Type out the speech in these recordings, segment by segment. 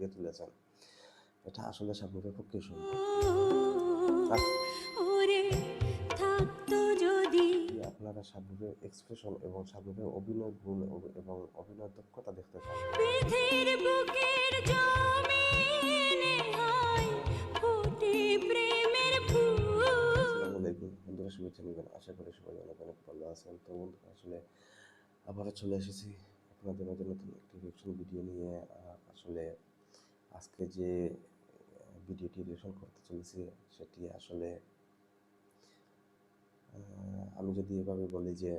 ফুটিয়ে তুলেছেন এটা আসলে শাবনুরের পক্ষে সম্ভব। আপনারা শাবনুরের এক্সপ্রেশন এবং শাবনুরের অভিনয় গুণ এবং অভিনয় দক্ষতা দেখতে আলাইকুম। বন্ধুরা শুভেচ্ছা নেবেন আশা করি সবাই অনেক অনেক ভালো আছেন। তো বন্ধুরা আসলে আবারও চলে এসেছি আপনাদের মাঝে নতুন একটি রিয়েকশন ভিডিও নিয়ে। আসলে আজকে যে ভিডিওটি রিয়েকশন করতে চলেছি, সেটি আসলে আমি যদি এভাবে বলি যে,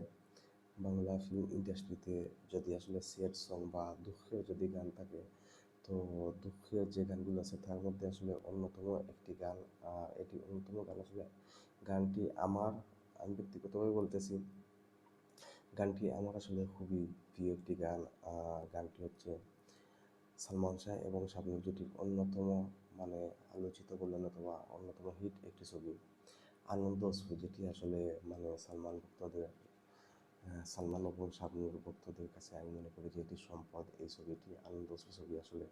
বাংলা ফিল্ম ইন্ডাস্ট্রিতে যদি আসলে সেট সং বা দুঃখের যদি গান থাকে, তো দুঃখের যে গানগুলো আছে, তার মধ্যে আসলে অন্যতম একটি গান এটি অন্যতম গান আসলে গানটি আমার, আমি ব্যক্তিগতভাবে বলতেছি, গানটি আমার আসলে খুবই প্রিয় একটি গান গানটি হচ্ছে সালমান শাহ এবং শাবনুর জুটির অন্যতম মানে আলোচিত বললেন অথবা অন্যতম হিট একটি ছবি। আনন্দ অশ্রু যেটি আসলে মানে সালমান ভক্তদের সালমান এবং শাবনুর ভক্তদের কাছে আমি মনে করি যে এটি সম্পদ। এই ছবিটি আনন্দ অশ্রু ছবি আসলে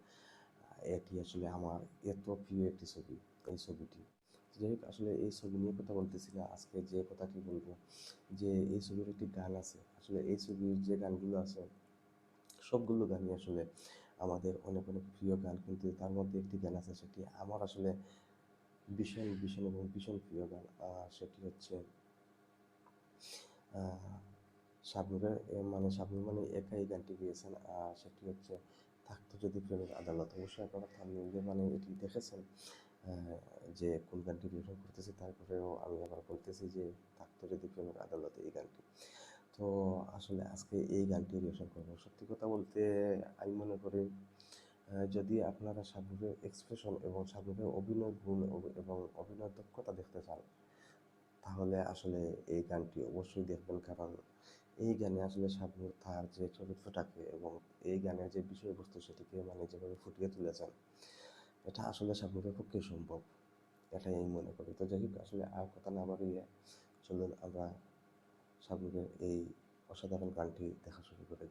এটি আসলে আমার এত প্রিয় একটি ছবি, এই ছবিটি। যাই হোক, আসলে এই ছবি নিয়ে কথা বলতেছি না, আজকে যে কথাটি বলব, যে এই ছবির একটি গান আছে। আসলে এই ছবির যে গানগুলো আছে, সবগুলো গানই আসলে আমাদের অনেক অনেক প্রিয় গান, কিন্তু তার মধ্যে একটি গান আছে সেটি আমার আসলে ভীষণ ভীষণ এবং ভীষণ প্রিয় গান সেটি হচ্ছে শাবনুরের মানে শাবনুর মানে একাই গানটি গিয়েছেন সেটি হচ্ছে থাকতো যদি প্রেমের আদালত। অবশ্যই আপনারা থামিলে মানে এটি দেখেছেন যে কোন গানটি রিভিউ করতেছি, তারপরেও আমি আবার বলতেছি যে থাকতো যদি প্রেমের আদালতে এই গানটি। তো আসলে আজকে এই গানটি রিভিউ করব। সত্যি কথা বলতে আমি মনে করি যদি আপনারা শাবনুরের এক্সপ্রেশন এবং শাবনুরের অভিনয় গুণ এবং অভিনয় দক্ষতা দেখতে চান, তাহলে আসলে এই গানটি অবশ্যই দেখবেন। কারণ এই গানে আসলে শাবনুর তার যে চরিত্রটাকে এবং এই গানের যে বিষয়বস্তু সেটিকে মানে যেভাবে ফুটিয়ে তুলেছেন, এটা আসলে শাবনুরের পক্ষে সম্ভব। এটাই আমি মনে করি। তো যাই হোক, আসলে আর কথা না বাড়িয়ে চলুন আমরা শাবনুরের এই অসাধারণ গানটি দেখা শুরু করে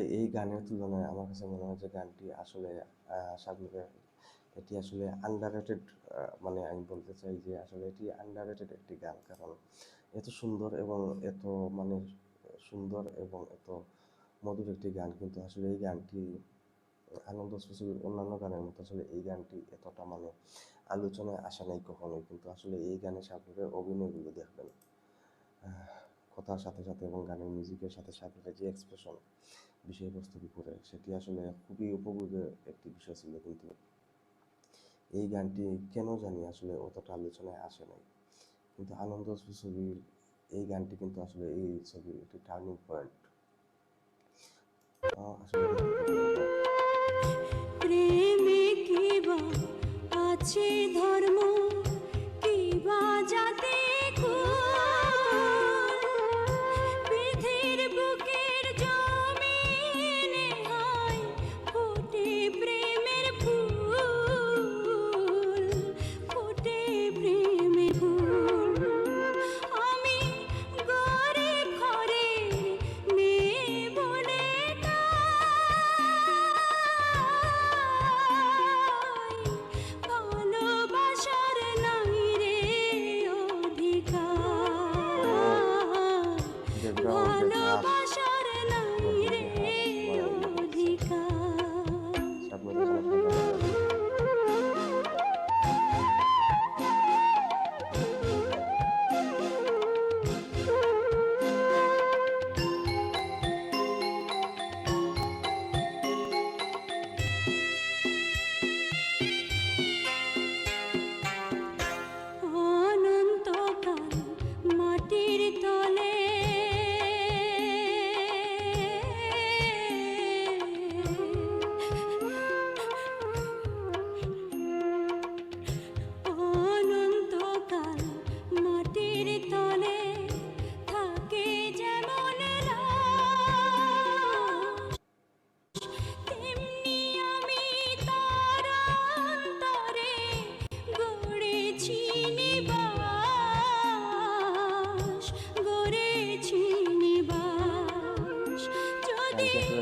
আসলে এই গানের তুলনায় আমার কাছে মনে হয় যে গানটি আসলে শাবনুরের এটি আসলে আন্ডাররেটেড মানে আমি বলতে চাই যে আসলে এটি আন্ডাররেটেড একটি গান। কারণ এত সুন্দর এবং এত মানে সুন্দর এবং এত মধুর একটি গান। কিন্তু আসলে এই গানটি, আনন্দ ছবির অন্যান্য গানের মতো আসলে এই গানটি এতটা মানে আলোচনায় আসা নাই কখনোই। কিন্তু আসলে এই গানে শাবনুরের অভিনয়গুলো দেখবেন কথার সাথে সাথে এবং গানের মিউজিকের সাথে শাবনুরের যে এক্সপ্রেশন বিষয়বস্তুর উপরে সেটি আসলে খুবই উপভোগের একটি বিষয় ছিল কিন্তু এই গানটি কেন জানি আসলে অতটা আলোচনায় আসে নাই। কিন্তু আনন্দ ছবির এই গানটি কিন্তু আসলে এই ছবির একটি টার্নিং পয়েন্ট আসলে দেখতে খুবই ভালো। প্রেমে আছে ধর্ম? কিবা জাতি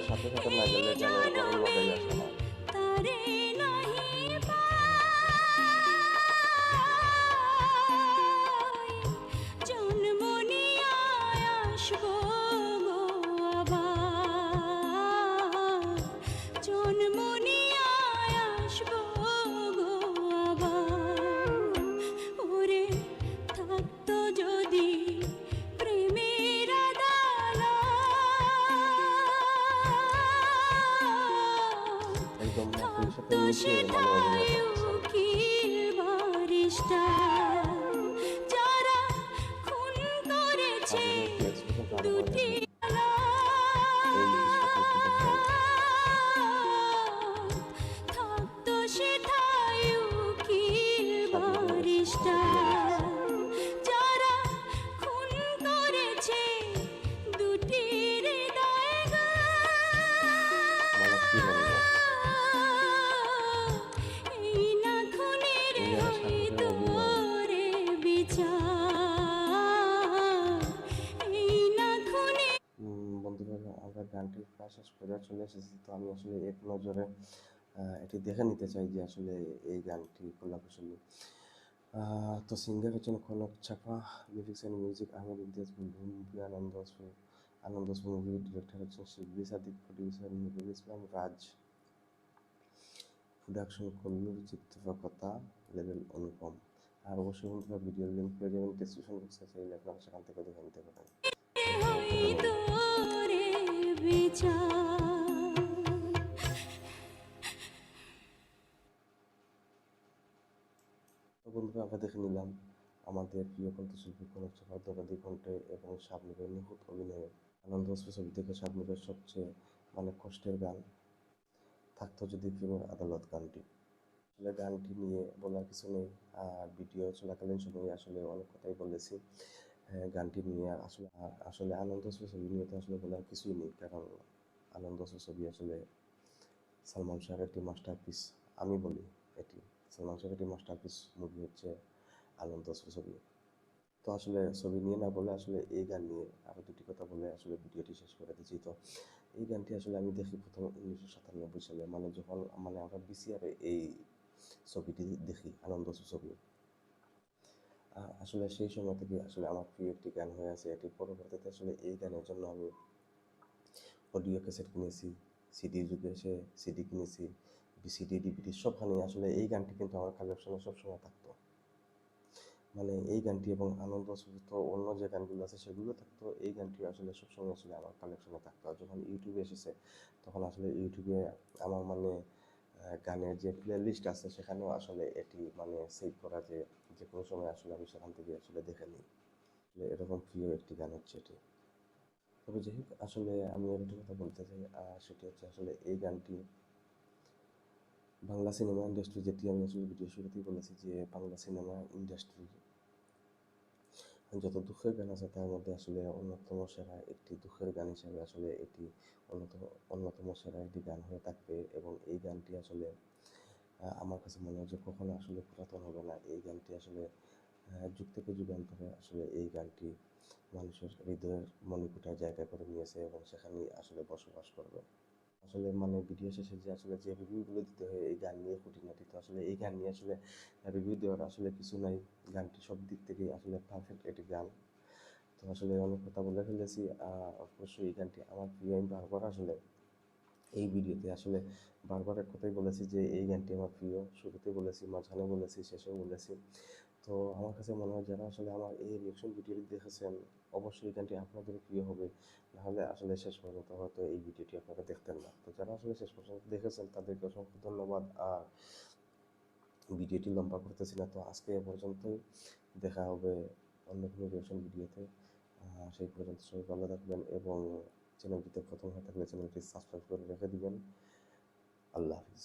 সাথে সাথে না গেলে গানের কোনো মজাই আসে মিশিয়ে মানে অভিনয় করছে। গানটি প্রায় শেষ করে চলে এসেছি। তো আমি আসলে এক নজরে এটি দেখে নিতে চাই যে আসলে এই গানটি কলাকুশলী তো সিঙ্গার হচ্ছেন Kanak Chapa lyrics and music Ahmed Imtiaz Bulbul movie Ananda Ananda movie director হচ্ছেন শিবলি সাদিক প্রডিউসার নুরুল ইসলাম, রাজ প্রোডাকশন কল্লুর চিত্রকথা লেভেল অনুপম। আর অবশ্যই বন্ধুরা ভিডিওর লিঙ্ক পেয়ে যাবেন ডিসক্রিপশন বক্সে চাইলে আপনারা সেখান থেকে দেখে নিতে পারেন। বন্ধুরা আমরা দেখে নিলাম, আমাদের প্রিয় কণ্ঠশিল্পী কনক চাপার কণ্ঠে এবং শাবনুরের নিখুঁত অভিনয়ে আনন্দ ছবি থেকে শাবনুরের সবচেয়ে মানে কষ্টের গান থাকতো যদি প্রেমের আদালত গানটি। আসলে গানটি নিয়ে বলার কিছু নেই, আর ভিডিও চলাকালীন সময়ে আসলে অনেক কথাই বলেছি। গানটি নিয়ে আসলে আসলে আনন্দ ছবি নিয়ে তো আসলে বলার কিছুই নেই। কারণ আনন্দ ছবি আসলে সালমান শাহের একটি মাস্টারপিস আমি বলি এটি। সালমান শাহের একটি মাস্টারপিস মুভি হচ্ছে আনন্দ ছবি। তো আসলে ছবি নিয়ে না বলে আসলে এই গান নিয়ে আরও দুটি কথা বলে আসলে ভিডিওটি শেষ করে দিচ্ছি। তো এই গানটি আসলে আমি দেখি প্রথম উনিশশো সাতানব্বই সালে মানে যখন মানে আমরা বিসিআরে এই ছবিটি দেখি, আনন্দ ছবি। আসলে সেই সময় থেকে আসলে আমার প্রিয় একটি গান হয়ে আছে এটি। পরবর্তীতে আসলে এই গানের জন্য আমি অডিও ক্যাসেট কিনেছি সিডির যুগে এসে সিডি কিনেছি ভিসিডি ডিভিডি সবখানে আসলে এই গানটি কিন্তু আমার কালেকশনে সবসময় থাকতো। মানে এই গানটি এবং আনন্দ তো অন্য যে গানগুলো আছে সেগুলো থাকতো, এই গানটি আসলে সবসময় আসলে আমার কালেকশনে থাকতো। যখন ইউটিউবে এসেছে, তখন আসলে ইউটিউবে আমার মানে গানের যে প্লে লিস্ট আছে সেখানেও আসলে এটি মানে সেভ করা যে যে কোনো সময় আসলে আমি সেখান থেকে আসলে দেখে নিই। আসলে এরকম প্রিয় একটি গান হচ্ছে এটি। তবে যাই হোক, আসলে আমি একটা কথা বলতে চাই সেটি হচ্ছে আসলে এই গানটি বাংলা সিনেমা ইন্ডাস্ট্রি যেটি আমি আসলে ভিডিও শুরুতেই বলেছি যে বাংলা সিনেমা ইন্ডাস্ট্রি যত দুঃখের গান আছে তার মধ্যে আসলে অন্যতম সেরা একটি দুঃখের গান হিসাবে আসলে এটি অন্যতম অন্যতম সেরা একটি গান হয়ে থাকবে এবং এই গানটি আসলে আমার কাছে মনে হয় যে কখনো আসলে পুরাতন হবে না। এই গানটি আসলে যুগ থেকে যুগান্তরে আসলে এই গানটি মানুষের হৃদয়ের মণিকুটার জায়গা করে নিয়েছে এবং সেখানেই আসলে বসবাস করবে। আসলে মানে ভিডিও শেষে যে আসলে যে রিভিউগুলো দিতে হয়, এই গান নিয়ে খুঁটিনাটি তো আসলে এই গান নিয়ে আসলে রিভিউ দেওয়ার আসলে কিছু নাই। গানটি সব দিক থেকে আসলে পারফেক্ট একটি গান। তো আসলে অনেক কথা বলে ফেলেছি। অবশ্যই এই গানটি আমার প্রিয়, আমি বারবার আসলে এই ভিডিওতে আসলে বারবার এক কথাই বলেছি যে এই গানটি আমার প্রিয়। শুরুতে বলেছি, মাঝখানে বলেছি, শেষেও বলেছি। তো আমার কাছে মনে হয় যারা আসলে আমার এই রিয়েকশন ভিডিওটি দেখেছেন, অবশ্যই এই গানটি আপনাদের প্রিয় হবে। নাহলে আসলে শেষ পর্যন্ত হয়তো এই ভিডিওটি আপনারা দেখতেন না। তো যারা আসলে শেষ পর্যন্ত দেখেছেন, তাদেরকে অসংখ্য ধন্যবাদ। আর ভিডিওটি লম্বা করতেছি না, তো আজকে এ পর্যন্তই। দেখা হবে অন্য কোনো রিয়েকশন ভিডিওতে সেই পর্যন্ত সবাই ভালো থাকবেন এবং চ্যানেলটিতে প্রথম হয়ে থাকলে চ্যানেলটি সাবস্ক্রাইব করে রেখে দিবেন। আল্লাহ হাফিজ।